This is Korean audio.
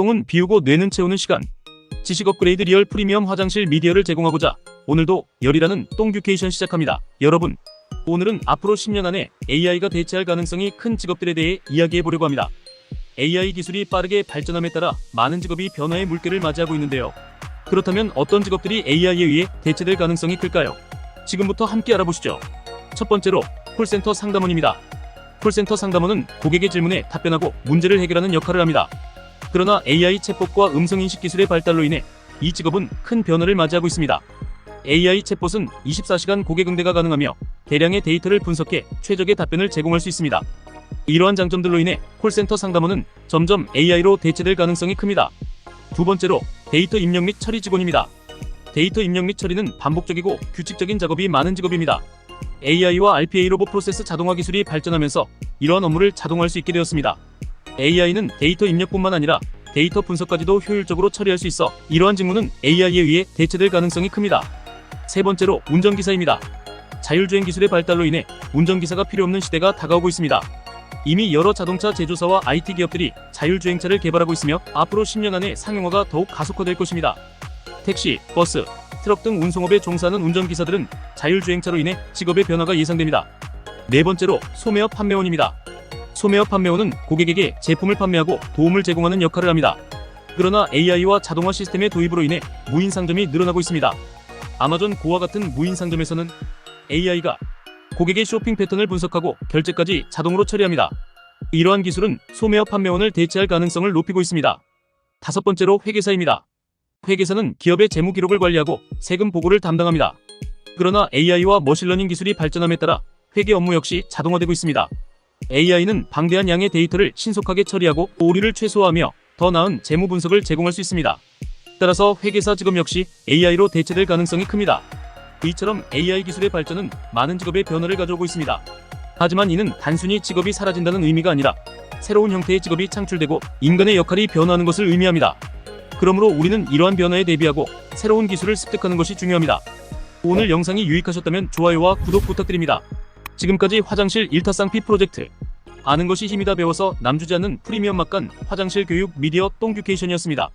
똥은 비우고 뇌는 채우는 시간. 지식 업그레이드 리얼 프리미엄 화장실 미디어를 제공하고자 오늘도 열이라는 똥듀케이션 시작합니다. 여러분, 오늘은 앞으로 10년 안에 AI가 대체할 가능성이 큰 직업들에 대해 이야기해 보려고 합니다. AI 기술이 빠르게 발전함에 따라 많은 직업이 변화의 물결을 맞이하고 있는데요. 그렇다면 어떤 직업들이 AI에 의해 대체될 가능성이 클까요? 지금부터 함께 알아보시죠. 첫 번째로 콜센터 상담원입니다. 콜센터 상담원은 고객의 질문에 답변하고 문제를 해결하는 역할을 합니다. 그러나 AI 챗봇과 음성인식 기술의 발달로 인해 이 직업은 큰 변화를 맞이하고 있습니다. AI 챗봇은 24시간 고객 응대가 가능하며 대량의 데이터를 분석해 최적의 답변을 제공할 수 있습니다. 이러한 장점들로 인해 콜센터 상담원은 점점 AI로 대체될 가능성이 큽니다. 두 번째로 데이터 입력 및 처리 직원입니다. 데이터 입력 및 처리는 반복적이고 규칙적인 작업이 많은 직업입니다. AI와 RPA 로봇 프로세스 자동화 기술이 발전하면서 이러한 업무를 자동화할 수 있게 되었습니다. AI는 데이터 입력뿐만 아니라 데이터 분석까지도 효율적으로 처리할 수 있어 이러한 직무는 AI에 의해 대체될 가능성이 큽니다. 세 번째로 운전기사입니다. 자율주행 기술의 발달로 인해 운전기사가 필요 없는 시대가 다가오고 있습니다. 이미 여러 자동차 제조사와 IT 기업들이 자율주행차를 개발하고 있으며 앞으로 10년 안에 상용화가 더욱 가속화될 것입니다. 택시, 버스, 트럭 등 운송업에 종사하는 운전기사들은 자율주행차로 인해 직업의 변화가 예상됩니다. 네 번째로 소매업 판매원입니다. 소매업 판매원은 고객에게 제품을 판매하고 도움을 제공하는 역할을 합니다. 그러나 AI와 자동화 시스템의 도입으로 인해 무인 상점이 늘어나고 있습니다. 아마존 고와 같은 무인 상점에서는 AI가 고객의 쇼핑 패턴을 분석하고 결제까지 자동으로 처리합니다. 이러한 기술은 소매업 판매원을 대체할 가능성을 높이고 있습니다. 다섯 번째로 회계사입니다. 회계사는 기업의 재무 기록을 관리하고 세금 보고를 담당합니다. 그러나 AI와 머신러닝 기술이 발전함에 따라 회계 업무 역시 자동화되고 있습니다. AI는 방대한 양의 데이터를 신속하게 처리하고 오류를 최소화하며 더 나은 재무 분석을 제공할 수 있습니다. 따라서 회계사 직업 역시 AI로 대체될 가능성이 큽니다. 이처럼 AI 기술의 발전은 많은 직업의 변화를 가져오고 있습니다. 하지만 이는 단순히 직업이 사라진다는 의미가 아니라 새로운 형태의 직업이 창출되고 인간의 역할이 변화하는 것을 의미합니다. 그러므로 우리는 이러한 변화에 대비하고 새로운 기술을 습득하는 것이 중요합니다. 오늘 영상이 유익하셨다면 좋아요와 구독 부탁드립니다. 지금까지 화장실 일타쌍피 프로젝트 아는 것이 힘이다 배워서 남주지 않는 프리미엄 막간 화장실 교육 미디어 똥듀케이션이었습니다.